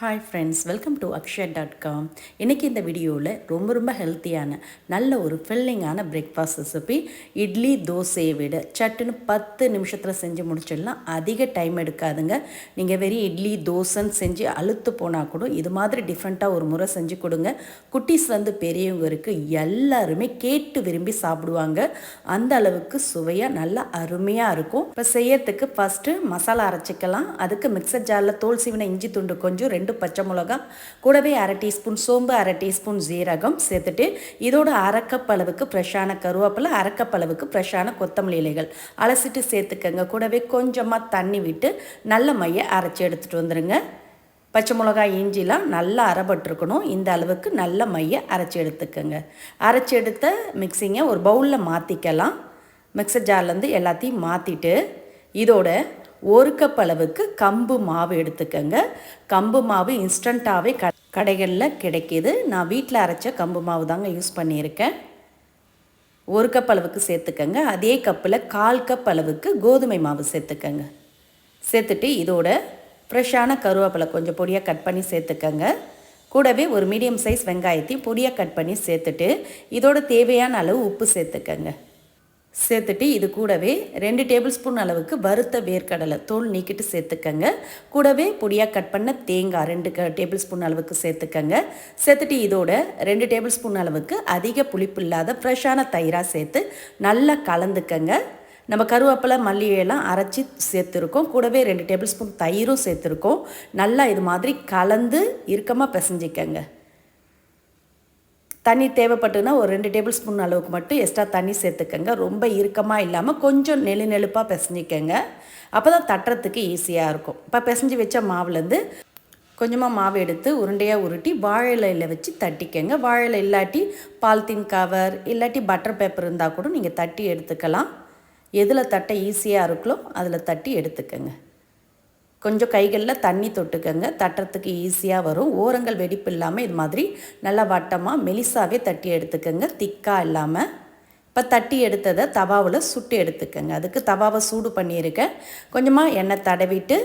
Hi friends welcome to Akshaya dot com இன்றைக்கி இந்த வீடியோவில் ரொம்ப ரொம்ப ஹெல்த்தியான நல்ல ஒரு ஃபில்லிங்கான பிரேக்ஃபாஸ்ட் ரெசிபி இட்லி தோசையை விட சட்டுன்னு பத்து நிமிஷத்தில் செஞ்சு முடிச்சிடலாம். அதிக டைம் எடுக்காதுங்க. நீங்கள் வெறும் இட்லி தோசைன்னு செஞ்சு அழுத்து போனால் கூட இது மாதிரி டிஃப்ரெண்ட்டாக ஒரு முறை செஞ்சு கொடுங்க. குட்டீஸ்லேருந்து பெரியவங்க எல்லாருமே கேட்டு விரும்பி சாப்பிடுவாங்க. அந்த அளவுக்கு சுவையாக நல்லா அருமையாக இருக்கும். இப்போ செய்யறதுக்கு ஃபஸ்ட்டு மசாலா அரைச்சிக்கலாம். அதுக்கு மிக்சர் ஜாரில் தோல் சீவின இஞ்சி துண்டு கொஞ்சம் ரெண்டு ரெண்டு பச்சை மிளகா கூடவே அரை டீஸ்பூன் சோம்பு அரை டீஸ்பூன் ஜீரகம் சேர்த்துட்டு இதோட அரைக்கப் அளவுக்கு ஃப்ரெஷ்ஷான கருவேப்பிலை அரைக்கப் அளவுக்கு ஃப்ரெஷ்ஷான கொத்தமல்லி இலைகள் அலசிட்டு சேர்த்துக்கங்க. கூடவே கொஞ்சமாக தண்ணி விட்டு நல்ல மையை அரைச்சி எடுத்துகிட்டு வந்துடுங்க பச்சை மிளகாய் இஞ்சிலாம் நல்லா அரைப்பட்டுருக்கணும் இந்த அளவுக்கு நல்ல மையை அரைச்சி எடுத்துக்கோங்க. அரைச்சி எடுத்த மிக்சிங்கை ஒரு பவுலில் மாற்றிக்கலாம் மிக்சர் ஜார்லேருந்து எல்லாத்தையும் மாற்றிட்டு இதோட ஒரு கப் அளவுக்கு கம்பு மாவு எடுத்துக்கோங்க. கம்பு மாவு இன்ஸ்டண்ட்டாகவே க கடைகளில் கிடைக்கிது. நான் வீட்டில் அரைச்ச கம்பு மாவு தாங்க யூஸ் பண்ணியிருக்கேன். ஒரு கப் அளவுக்கு சேர்த்துக்கங்க. அதே கப்பில் கால் கப் அளவுக்கு கோதுமை மாவு சேர்த்துக்கங்க. சேர்த்துட்டு இதோட ஃப்ரெஷ்ஷான கருவேப்பிலை கொஞ்சம் பொடியாக கட் பண்ணி சேர்த்துக்கங்க. கூடவே ஒரு மீடியம் சைஸ் வெங்காயத்தையும் பொடியாக கட் பண்ணி சேர்த்துட்டு இதோட தேவையான அளவு உப்பு சேர்த்துக்கங்க. சேர்த்துட்டு இது கூடவே ரெண்டு டேபிள் ஸ்பூன் அளவுக்கு வறுத்த வேர்க்கடலை தோல் நீக்கிட்டு சேர்த்துக்கங்க. கூடவே பொடியாக கட் பண்ண தேங்காய் ரெண்டு க டேபிள் ஸ்பூன் அளவுக்கு சேர்த்துக்கங்க. சேர்த்துட்டு இதோட ரெண்டு டேபிள் ஸ்பூன் அளவுக்கு அதிக புளிப்பு இல்லாத ஃப்ரெஷ்ஷான தயிராக சேர்த்து நல்லா கலந்துக்கங்க. நம்ம கருவேப்பிலை மல்லிகையெல்லாம் அரைச்சி சேர்த்துருக்கோம். கூடவே ரெண்டு டேபிள் ஸ்பூன் தயிரும் சேர்த்துருக்கோம். நல்லா இது மாதிரி கலந்து இறுக்கமாக பிசைஞ்சிக்கங்க. தண்ணி தேவைப்பட்டுன்னா ஒரு ரெண்டு டேபிள் ஸ்பூன் அளவுக்கு மட்டும் எக்ஸ்ட்ரா தண்ணி சேர்த்துக்கங்க. ரொம்ப இறுக்கமாக இல்லாமல் கொஞ்சம் நெழு நெழுப்பாக பிசைஞ்சிக்கங்க. அப்போ தான் தட்டுறதுக்கு ஈஸியாக இருக்கும். இப்போ பிசைஞ்சு வச்ச மாவுலேருந்து கொஞ்சமாக மாவு எடுத்து உருண்டையாக உருட்டி வாழை இலையில் வச்சு தட்டிக்கங்க. வாழையில் இல்லாட்டி பால்தீன் கவர் இல்லாட்டி பட்டர் பேப்பர் இருந்தால் கூட நீங்கள் தட்டி எடுத்துக்கலாம். எதில் தட்ட ஈஸியாக இருக்கலோ அதில் தட்டி எடுத்துக்கங்க. கொஞ்சம் கைகளில் தண்ணி தொட்டுக்கங்க. தட்டுறதுக்கு ஈஸியாக வரும். ஓரங்கள் வெடிப்பு இல்லாமல் இது மாதிரி நல்லா வட்டமாக மெலிசாவே தட்டி எடுத்துக்கங்க. திக்காக இல்லாமல் இப்போ தட்டி எடுத்ததை தவாவில் சுட்டு எடுத்துக்கங்க. அதுக்கு தவாவை சூடு பண்ணியிருக்கேன் கொஞ்சமாக எண்ணெய் தடவிட்டு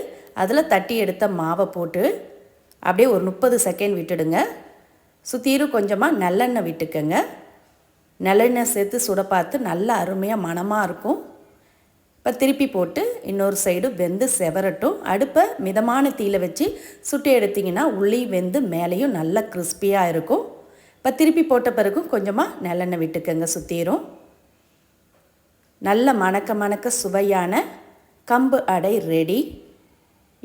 அதில் தட்டி எடுத்த மாவை போட்டு அப்படியே ஒரு முப்பது செகண்ட் விட்டுடுங்க. சுற்றிரும் கொஞ்சமாக நல்லெண்ணெய் விட்டுக்கங்க. நல்லெண்ணெய் சேர்த்து சுட பார்த்து நல்லா அருமையாக மணமாக இருக்கும். இப்போ திருப்பி போட்டு இன்னொரு சைடு வெந்து செவரட்டும். அடுப்பை மிதமான தீயில் வச்சு சுட்டு எடுத்திங்கன்னா உள்ளி வெந்து மேலேயும் நல்லா கிறிஸ்பியாக இருக்கும். இப்போ திருப்பி போட்ட பிறகும் கொஞ்சமாக நல்லெண்ணெய் விட்டுக்கங்க சுற்றிடும் நல்ல மணக்க மணக்க சுவையான கம்பு அடை ரெடி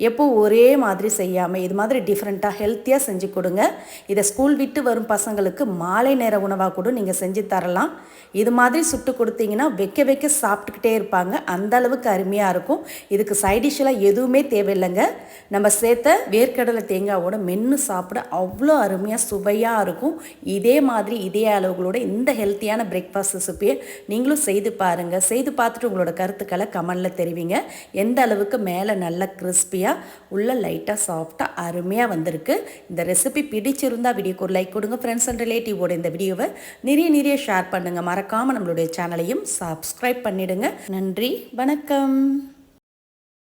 எப்போ ஒரே மாதிரி செய்யாமல் இது மாதிரி டிஃப்ரெண்ட்டாக ஹெல்த்தியாக செஞ்சு கொடுங்க. இதை ஸ்கூல் விட்டு வரும் பசங்களுக்கு மாலை நேர உணவாக கூட நீங்கள் செஞ்சு தரலாம். இது மாதிரி சுட்டு கொடுத்தீங்கன்னா வைக்க வைக்க சாப்பிட்டுக்கிட்டே இருப்பாங்க. அந்த அளவுக்கு அருமையாக இருக்கும். இதுக்கு சைடிஷ்ஷெல்லாம் எதுவுமே தேவையில்லைங்க. நம்ம சேர்த்த வேர்க்கடலை தேங்காவோட மென்று சாப்பிட அவ்வளோ அருமையாக சுவையாக இருக்கும். இதே மாதிரி இதே அளவுகளோட இந்த ஹெல்த்தியான பிரேக்ஃபாஸ்ட் ரெசிபியை நீங்களும் செய்து பாருங்கள் செய்து பார்த்துட்டு உங்களோட கருத்துக்களை கமெண்டில் தெரிவிங்க. எந்த அளவுக்கு மேலே நல்ல கிறிஸ்பியாக ஈஸியாக உள்ள லைட்டாக சாஃப்டாக அருமையாக வந்திருக்கு. இந்த ரெசிபி பிடிச்சிருந்தால் வீடியோக்கு ஒரு லைக் கொடுங்க ஃப்ரெண்ட்ஸ் அண்ட் ரிலேட்டிவோட இந்த வீடியோவை. நிறைய நிறைய ஷேர் பண்ணுங்கள் மறக்காமல் நம்மளுடைய சேனலையும் சப்ஸ்கிரைப் பண்ணிவிடுங்க நன்றி வணக்கம்.